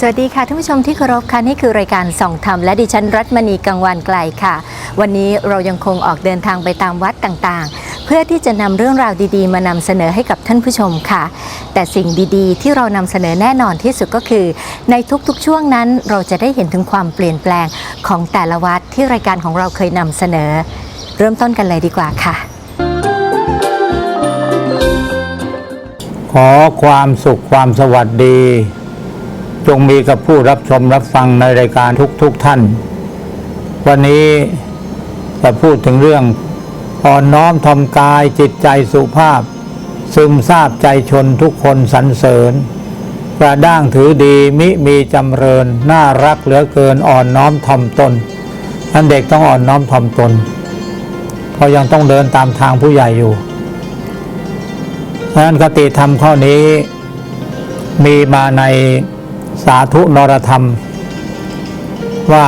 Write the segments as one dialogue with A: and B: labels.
A: ส
B: วัสดีค่ะท่านผู้ชมที่เคารพค่ะนี่คือรายการส่องธรรมและดิฉันรัตมณีกังวานไกลค่ะ วันนี้เรายังคงออกเดินทางไปตามวัดต่างๆ เพื่อที่จะนำเรื่องราวดีๆ มานำเสนอให้กับท่านผู้ชมค่ะ แต่สิ่งดีๆ ที่เรานำเสนอแน่นอนที่สุดก็คือ ในทุกๆช่วงนั้นเราจะได้เห็นถึงความเปลี่ยนแปลงของแต่ละวัดที่รายการของเราเคยนำเสนอ เริ่มต้นกันเลยดีกว่าค่ะ
C: ขอความสุขความสวัสดี จงมีกับผู้รับชมรับฟังในรายการทุกๆทท่าน วันนี้จะพูดถึงเรื่องอ่อนน้อมทอมกายจิตใจสุภาพ ซึมซาบใจชนทุกคนสรรเสริญกระด้างถือดีมิมีจำเริญ น่ารักเหลือเกินอ่อนน้อมทอมตนนั้นเด็กต้องอ่อนน้อมทอมตนเพราะยังต้องเดินตามทางผู้ใหญ่อยู่เพราะฉะนั้นคติธรรมข้อนี้มีมาใน สาธุนรธรรม ว่า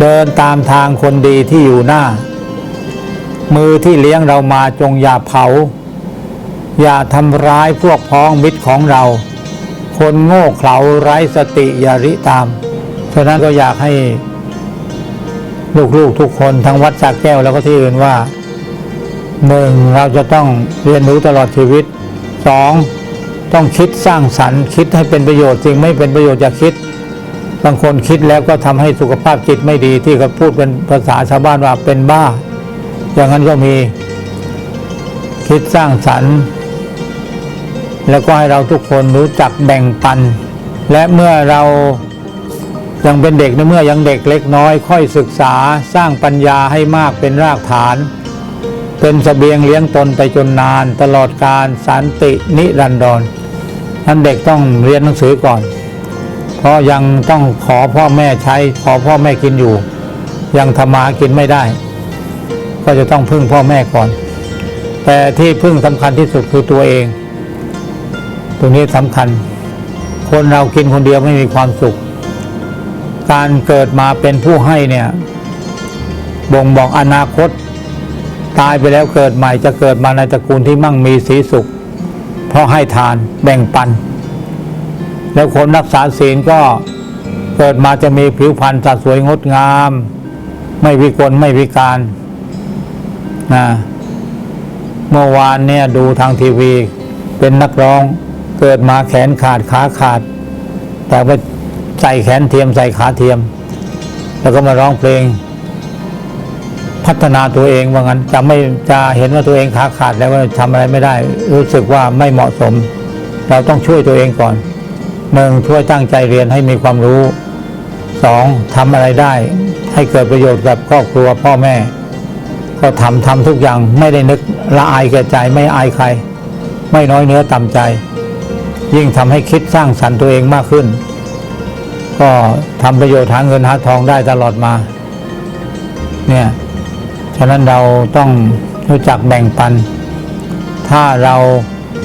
C: เดินตามทางคนดีที่อยู่หน้า มือที่เลี้ยงเรามาจงอย่าเผา อย่าทำร้ายพวกพ้องมิตรของเรา คนโง่เขลาไร้สติอย่าริตามฉะนั้นก็อยากให้ลูกๆทุกคนทั้งวัดสักแก้วแล้วก็ที่อื่นว่าหนึ่งเราจะต้องเรียนรู้ตลอดชีวิตสอง ต้องคิดสร้างสรรค์ คิดให้เป็นประโยชน์จริงไม่เป็นประโยชน์จะคิด บางคนคิดแล้วก็ทำให้สุขภาพจิตไม่ดีที่เขาพูดเป็นภาษาชาวบ้านว่าเป็นบ้า อย่างนั้นก็มีคิดสร้างสรรค์ แล้วก็ให้เราทุกคนรู้จักแบ่งปัน และเมื่อเรายังเป็นเด็กในเมื่อยังเด็กเล็กน้อย ค่อยศึกษาสร้างปัญญาให้มากเป็นรากฐาน เป็นสเสบียงเลี้ยงตนไปจนนานตลอดการสันตินิรันดรนั้นเด็กต้องเรียนหนังสือก่อน เพราะยังต้องขอพ่อแม่ใช้ขอพ่อแม่กินอยู่ ยังทำมาหากินไม่ได้ ก็จะต้องพึ่งพ่อแม่ก่อน แต่ที่พึ่งสำคัญที่สุดคือตัวเอง ตรงนี้สำคัญ คนเรากินคนเดียวไม่มีความสุข การเกิดมาเป็นผู้ให้เนี่ยบ่งบอกอนาคต ตายไปแล้วเกิดใหม่จะเกิดมาในตระกูลที่มั่งมีสีสุข เพราะให้ทานแบ่งปัน แล้วคนรักษาศีลก็เกิดมาจะมีผิวพรรณสดสวยงดงาม ไม่วิกลไม่วิการนะเมื่อวานเนี่ยดูทางทีวี เป็นนักร้องเกิดมาแขนขาดขาขาด แต่ไปใส่แขนเทียมใส่ขาเทียม แล้วก็มาร้องเพลง พัฒนาตัวเองว่างั้นจะไม่จะเห็นว่าตัวเองขาขาดแล้วก็ทำอะไรไม่ได้ รู้สึกว่าไม่เหมาะสม เราต้องช่วยตัวเองก่อนหนึ่งช่วยตั้งใจเรียนให้มีความรู้สองทำอะไรได้ ให้เกิดประโยชน์กับครอบครัวพ่อแม่ ก็ทำทำทุกอย่างไม่ได้นึกละอายแก่ใจไม่อายใคร ไม่น้อยเนื้อต่ำใจ ยิ่งทำให้คิดสร้างสรรค์ตัวเองมากขึ้น ก็ทำประโยชน์หาเงินหาทองได้ตลอดมา เนี่ย ฉะนั้นเราต้องรู้จักแบ่งปัน ถ้าเรา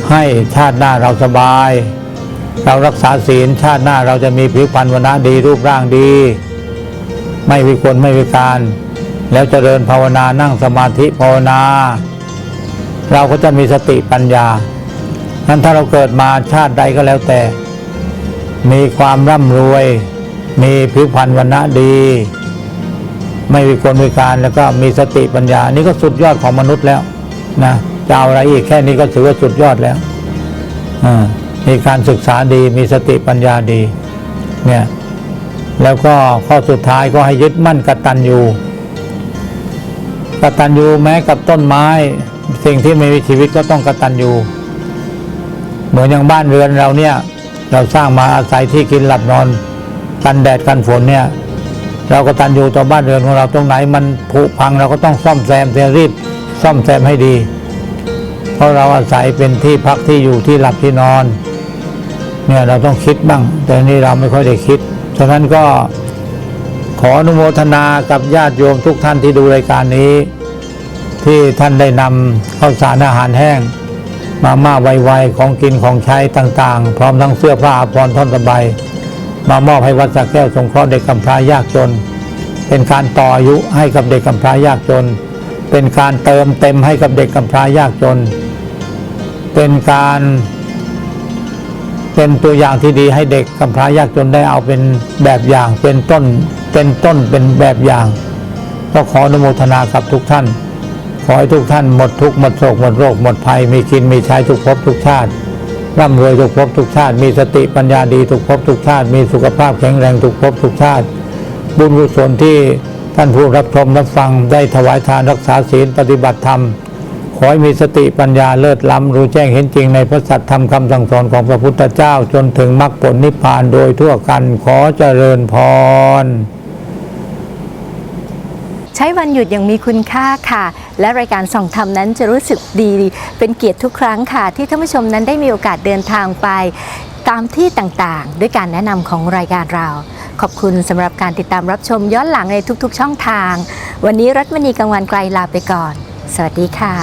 C: ให้ชาติหน้าเราสบาย เรารักษาศีลชาติหน้าเราจะมีผิวพรรณวันะดีรูปร่างดี ไม่วิกลไม่วิการ แล้วเจริญภาวนานั่งสมาธิภาวนา เราก็จะมีสติปัญญานั้นถ้าเราเกิดมาชาติใดก็แล้วแต่ มีความร่ำรวย มีผิวพรรณวันะดี ไม่มีคนมีการแล้วก็มีสติปัญญา นี่ก็สุดยอดของมนุษย์แล้วนะจะเอาอะไรอีกแค่นี้ก็ถือว่าสุดยอดแล้วมีการศึกษาดีมีสติปัญญาดี เนี่ย แล้วก็ข้อสุดท้ายก็ให้ยึดมั่นกตัญญูกตัญญูแม้กับต้นไม้ สิ่งที่ไม่มีชีวิตก็ต้องกตัญญูเหมือนอย่างบ้านเรือนเราเนี่ย เราสร้างมาอาศัยที่กินหลับนอน กันแดดกันฝนเนี่ย เราก็ตันอยู่ต่อบ้านเรือนของเราตรงไหนมันผุพังเราก็ต้องซ่อมแซมเสียรีบซ่อมแซมให้ดี เพราะเราอาศัยเป็นที่พักที่อยู่ที่หลับที่นอน เนี่ยเราต้องคิดบ้าง แต่นี่เราไม่ค่อยได้คิดฉะนั้นก็ขออนุโมทนากับญาติโยมทุกท่านที่ดูรายการนี้ ที่ท่านได้นำข้าวสารอาหารแห้ง มาม่าไวๆของกินของใช้ต่างๆ พร้อมทั้งเสื้อผ้าอภรณ์ท่อนสบาย มามอบให้วัดสักแก้วสงเคราะห์เด็กกำพร้ายากจน เป็นการต่ออายุให้กับเด็กกำพร้ายากจน เป็นการเติมเต็มให้กับเด็กกำพร้ายากจน เป็นการเป็นตัวอย่างที่ดีให้เด็กกำพร้ายากจนได้เอาเป็นแบบอย่างเป็นต้นเป็นต้นเป็นแบบอย่าง ก็ขออนุโมทนากับทุกท่าน ขอให้ทุกท่านหมดทุกข์หมดโศกหมดโรคหมดภัยมีกินมีใช้ทุกภพทุกชาติ ร่ำรวยทุกภพทุกชาติ มีสติปัญญาดีทุกภพทุกชาติ มีสุขภาพแข็งแรงทุกภพทุกชาติ บุญกุศลที่ท่านผู้รับชมรับฟังได้ถวายทานรักษาศีลปฏิบัติธรรม ขอให้มีสติปัญญาเลิศล้ำรู้แจ้งเห็นจริงในพระสัตธรรมคำสั่งสอนของพระพุทธเจ้าจนถึงมรรคผลนิพพานโดยทั่วกันขอเจริญพร
B: ช้วันหยุดอย่างมีคุณค่าค่ะ และรายการส่องธรรมนั้นจะรู้สึกดี เป็นเกียรติทุกครั้งค่ะ ที่ท่านผู้ชมนั้นได้มีโอกาสเดินทางไป ตามที่ต่างๆ ด้วยการแนะนำของรายการเรา ขอบคุณสำหรับการติดตามรับชมย้อนหลังในทุกๆ ช่องทาง วันนี้รัตมณีกังวันไกลลาไปก่อน สวัสดีค่ะ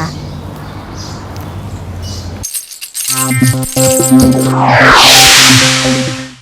A: Thank